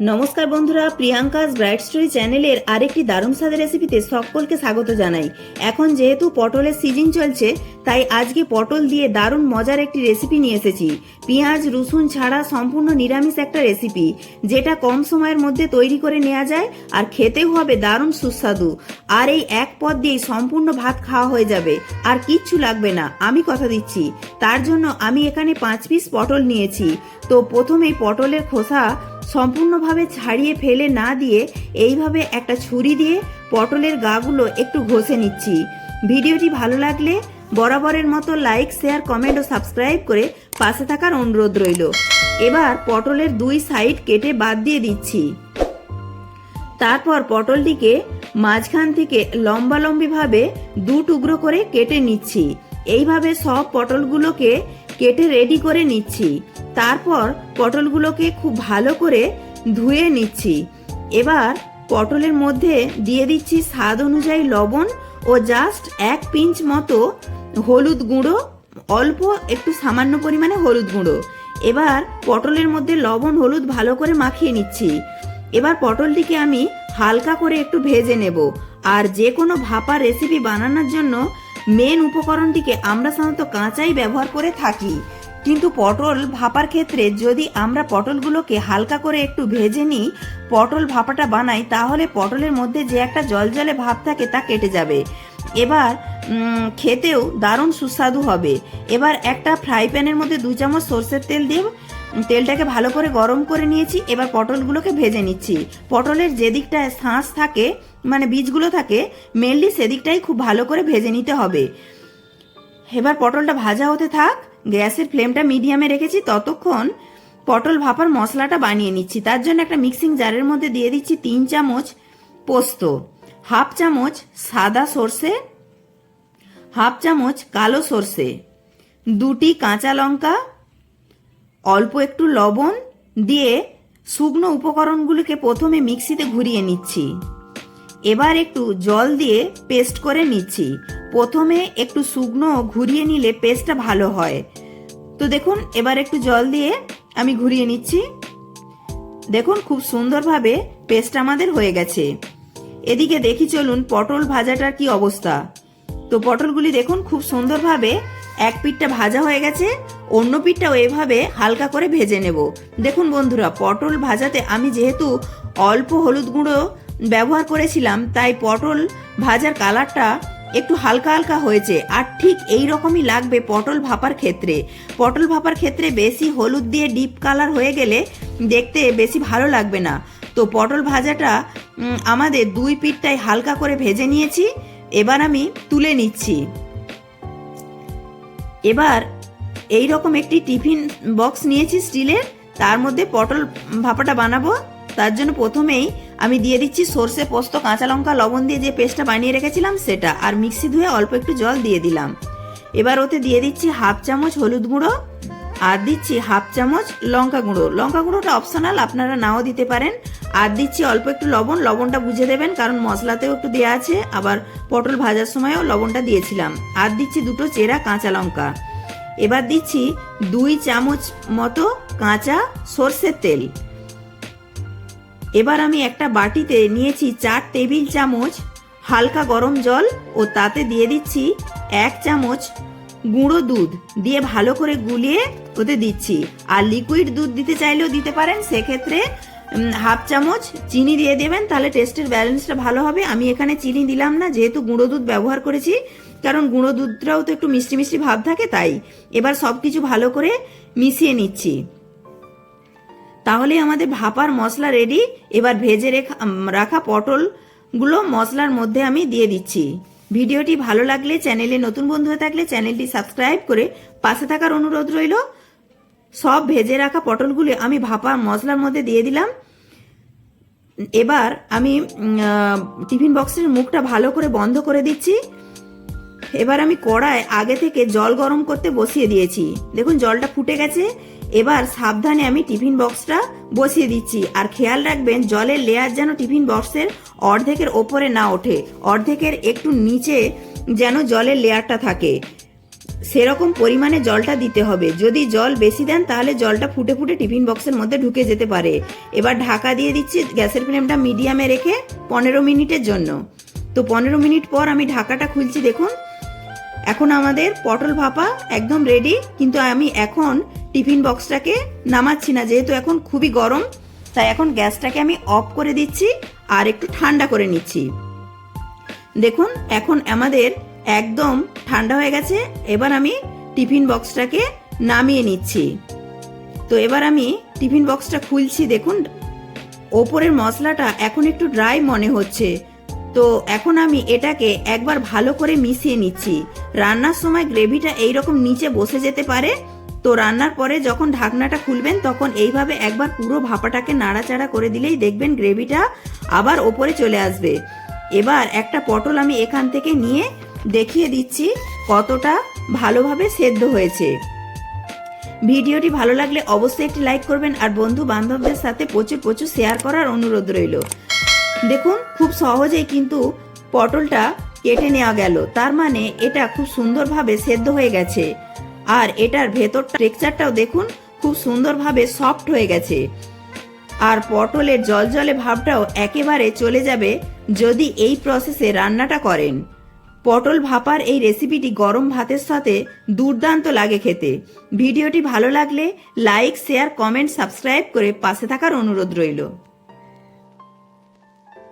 নমস্কার বন্ধুরা, Priyanka's bright story চ্যানেলের আরেকটি দারুণ স্বাদের রেসিপিতে সকলকে স্বাগত জানাই। এখন যেহেতু পটলের সিজন চলছে, তাই আজকে পটল দিয়ে দারুণ মজার একটি রেসিপি নিয়ে এসেছি। পেঁয়াজ, রসুন ছাড়া সম্পূর্ণ নিরামিষ একটা রেসিপি যেটা কম সময়ের মধ্যে তৈরি করে নেওয়া যায় আর খেতেও হবে দারুণ সুস্বাদু। আর এই এক পদ দিয়েই সম্পূর্ণ ভাত খাওয়া হয়ে যাবে। আর কিচ্ছু লাগবে না, আমি কথা দিচ্ছি। তার জন্য আমি এখানে পাঁচ পিস পটল নিয়েছি। তো প্রথমেই পটলের খোসা সম্পূর্ণভাবে ছাড়িয়ে ফেলে না দিয়ে এইভাবে একটা ছুরি দিয়ে পটলের গাগুলো একটু ঘষে নিচ্ছি। ভিডিওটি ভালো লাগলে বরাবরের মতো লাইক, শেয়ার, কমেন্ট ও সাবস্ক্রাইব করে পাশে থাকার অনুরোধ রইল। এবার পটলের দুই সাইড কেটে বাদ দিয়ে দিচ্ছি। তারপর পটলটিকে মাঝখান থেকে লম্বালম্বিভাবে দু টুকরো করে কেটে নিচ্ছি। এইভাবে সব পটলগুলোকে কেটে রেডি করে নিচ্ছি। তারপর পটলগুলোকে খুব ভালো করে ধুয়ে নিচ্ছি। এবার পটলের মধ্যে দিয়ে দিচ্ছি স্বাদ অনুযায়ী লবণ ও জাস্ট এক পিঞ্চ মতো হলুদ গুঁড়ো, অল্প একটু সামান্য পরিমাণে হলুদ গুঁড়ো। এবার পটলের মধ্যে লবণ হলুদ ভালো করে মাখিয়ে নিচ্ছি। এবার পটলটিকে আমি হালকা করে একটু ভেজে নেব। আর যে কোনো ভাপা রেসিপি বানানোর জন্য মেন উপকরণটিকে আমরা সাধারণত কাঁচাই ব্যবহার করে থাকি। কিন্তু পটল ভাপার ক্ষেত্রে যদি আমরা পটলগুলোকে হালকা করে একটু ভেজে নিই, পটল ভাপাটা বানাই, তাহলে পটলের মধ্যে যে একটা জলজলে ভাব থাকে তা কেটে যাবে। এবার খেতেও দারুণ সুস্বাদু হবে। এবার একটা ফ্রাই প্যানের মধ্যে দু চামচ সর্ষের তেল দিয়ে তেলটাকে ভালো করে গরম করে নিয়েছি, এবার পটলগুলোকে ভেজে নিচ্ছি। পটলের যে দিকটায় শাঁস থাকে মানে বীজগুলো থাকে মেনলি সেদিকটাই খুব ভালো করে ভেজে নিতে হবে। এবার পটলটা ভাজা হতে থাক, গ্যাসের ফ্লেমটা মিডিয়ামে রেখেছি, ততক্ষণ পটল ভাপার মশলাটা বানিয়ে নিচ্ছি। তার জন্য একটা মিক্সিং জারের মধ্যে দিয়ে দিচ্ছি তিন চামচ পোস্ত, হাফ চামচ সাদা সর্ষে, হাফ চামচ কালো সর্ষে, দুটি কাঁচা লঙ্কা অল্প একটু লবণ দিয়ে শুকনো উপকরণগুলোকে প্রথমে মিক্সিতে ঘুরিয়ে নিচ্ছি। এবার একটু জল দিয়ে পেস্ট করে নিচ্ছি। প্রথমে একটু শুকনো ঘুরিয়ে নিলে পেস্টটা ভালো হয়। তো দেখুন, এবার একটু জল দিয়ে আমি ঘুরিয়ে নিচ্ছি। দেখুন, খুব সুন্দরভাবে পেস্ট আমাদের হয়ে গেছে। এদিকে দেখি চলুন পটল ভাজাটার কি অবস্থা। তো পটলগুলি দেখুন, খুব সুন্দরভাবে এক পিঠটা ভাজা হয়ে গেছে। অন্য পিঠটাও এভাবে হালকা করে ভেজে নেব। দেখুন বন্ধুরা, পটল ভাজাতে আমি যেহেতু অল্প হলুদ গুঁড়ো ব্যবহার করেছিলাম, তাই পটল ভাজার কালারটা একটু হালকা হালকা হয়েছে। আর ঠিক এই রকমই লাগবে পটল ভাপার ক্ষেত্রে। পটল ভাপার ক্ষেত্রে বেশি হলুদ দিয়ে ডিপ কালার হয়ে গেলে দেখতে বেশি ভালো লাগবে না। তো পটল ভাজাটা আমাদের দুই পিঠটাই হালকা করে ভেজে নিয়েছি। এবার আমি তুলে নিচ্ছি। এবার এই রকম একটি টিফিন বক্স নিয়েছি স্টিলের, তার মধ্যে পটল ভাপাটা বানাবো। তার জন্য প্রথমেই আমি দিয়ে দিচ্ছি সর্ষে, পোস্ত, কাঁচা লঙ্কা, লবণ দিয়ে যে পেস্টটা বানিয়ে রেখেছিলাম সেটা, আর মিক্সি ধুয়ে অল্প একটু জল দিয়ে দিলাম। এবার ওতে দিয়ে দিচ্ছি হাফ চামচ হলুদ গুঁড়ো, আর দিচ্ছি হাফ চামচ লঙ্কা গুঁড়ো। লঙ্কা গুঁড়োটা অপশনাল, আপনারা নাও দিতে পারেন। আর দিচ্ছি অল্প একটু লবণ, লবণটা বুঝে দেবেন, কারণ মশলাতেও একটু দেওয়া আছে। আবার পটল ভাজার সময়ও লবণটা দিয়েছিলাম। আর দিচ্ছি দুটো চেরা কাঁচা লঙ্কা। এবার দিচ্ছি দুই চামচ মতো কাঁচা সর্ষের তেল। এবার আমি একটা বাটিতে নিয়েছি চার টেবিল চামচ হালকা গরম জল ও তাতে দিয়ে দিচ্ছি এক চামচ গুঁড়ো দুধ দিয়ে ভালো করে গুলিয়ে ওতে দিচ্ছি। আর লিকুইড দুধ দিতে চাইলেও দিতে পারেন, সেক্ষেত্রে হাফ চামচ চিনি দিয়ে দেবেন, তাহলে টেস্টের ব্যালেন্সটা ভালো হবে। আমি এখানে চিনি দিলাম না, যেহেতু গুঁড়ো দুধ ব্যবহার করেছি, কারণ গুঁড়ো দুধটাও তো একটু মিষ্টি মিষ্টি ভাব থাকে, তাই এবার সব কিছু ভালো করে মিশিয়ে নিচ্ছি। তাহলে আমাদের ভাপার মশলা রেডি এবার ভেজে রেখা পটলগুলো মশলার মধ্যে আমি দিয়ে দিচ্ছি। ভিডিওটি ভালো লাগলে, চ্যানেলে নতুন বন্ধু হয়ে থাকলে চ্যানেলটি সাবস্ক্রাইব করে পাশে থাকার অনুরোধ রইল। সব ভেজে রাখা পটলগুলি আমি ভাপার মশলার মধ্যে দিয়ে দিলাম। এবার আমি টিফিন বক্সের মুখটা ভালো করে বন্ধ করে দিচ্ছি। এবার আমি কড়ায় আগে থেকে জল গরম করতে বসিয়ে দিয়েছি। দেখুন, জলটা ফুটে গেছে। এবার সাবধানে আমি টিফিন বক্সটা বসিয়ে দিচ্ছি। আর খেয়াল রাখবেন, জলের লেয়ার যেন টিফিন বক্সের অর্ধেকের ওপরে না ওঠে। অর্ধেকের একটু নিচে যেন জলের লেয়ারটা থাকে। সেরকম পরিমাণে জলটা দিতে হবে। যদি জল বেশি দেন, তাহলে জলটা ফুটে ফুটে টিফিন বক্সের মধ্যে ঢুকে যেতে পারে। এবার ঢাকা দিয়ে দিচ্ছি গ্যাসের ফ্লেমটা মিডিয়ামে রেখে পনেরো মিনিটের জন্য। তো পনেরো মিনিট পর আমি ঢাকাটা খুলছি, দেখুন। এখন আমাদের পটল ভাপা একদম রেডি কিন্তু আমি এখন টিফিন বক্সটাকে নামাচ্ছি না, যেহেতু এখন খুবই গরম। তাই এখন গ্যাসটাকে আমি অফ করে দিচ্ছি আর একটু ঠান্ডা করে নিচ্ছি। দেখুন, এখন আমাদের একদম ঠান্ডা হয়ে গেছে, এবার আমি টিফিন বক্সটাকে নামিয়ে নিচ্ছি। তো এবার আমি টিফিন বক্সটা খুলছি, দেখুন। ওপরের মশলাটা এখন একটু ড্রাই মনে হচ্ছে। তো এখন আমি এটাকে একবার ভালো করে মিশিয়ে নিচ্ছি। রান্নার সময় গ্রেভিটা এইরকম নিচে বসে যেতে পারে। তো রান্নার পরে যখন ঢাকনাটা খুলবেন, তখন এইভাবে একবার পুরো ভাপাটাকে নাড়াচাড়া করে দিলেই দেখবেন গ্রেভিটা আবার ওপরে চলে আসবে। এবার একটা পটল আমি এখান থেকে নিয়ে দেখিয়ে দিচ্ছি কতটা ভালোভাবে সেদ্ধ হয়েছে। ভিডিওটি ভালো লাগলে অবশ্যই একটি লাইক করবেন আর বন্ধু বান্ধবদের সাথে প্রচুর প্রচুর শেয়ার করার অনুরোধ রইল। দেখুন, খুব সহজেই কিন্তু পটলটা কেটে নেওয়া গেল। তার মানে এটা খুব সুন্দরভাবে সেদ্ধ হয়ে গেছে। আর এটার ভেতর টেক্সচারটাও দেখুন, খুব সুন্দরভাবে সফট হয়ে গেছে। আর পটলের জলজলে ভাবটাও একেবারে চলে যাবে যদি এই প্রসেসে রান্নাটা করেন। পটল ভাপার এই রেসিপিটি গরম ভাতের সাথে দুর্দান্ত লাগে খেতে। ভিডিওটি ভালো লাগলে লাইক, শেয়ার, কমেন্ট, সাবস্ক্রাইব করে পাশে থাকার অনুরোধ রইল।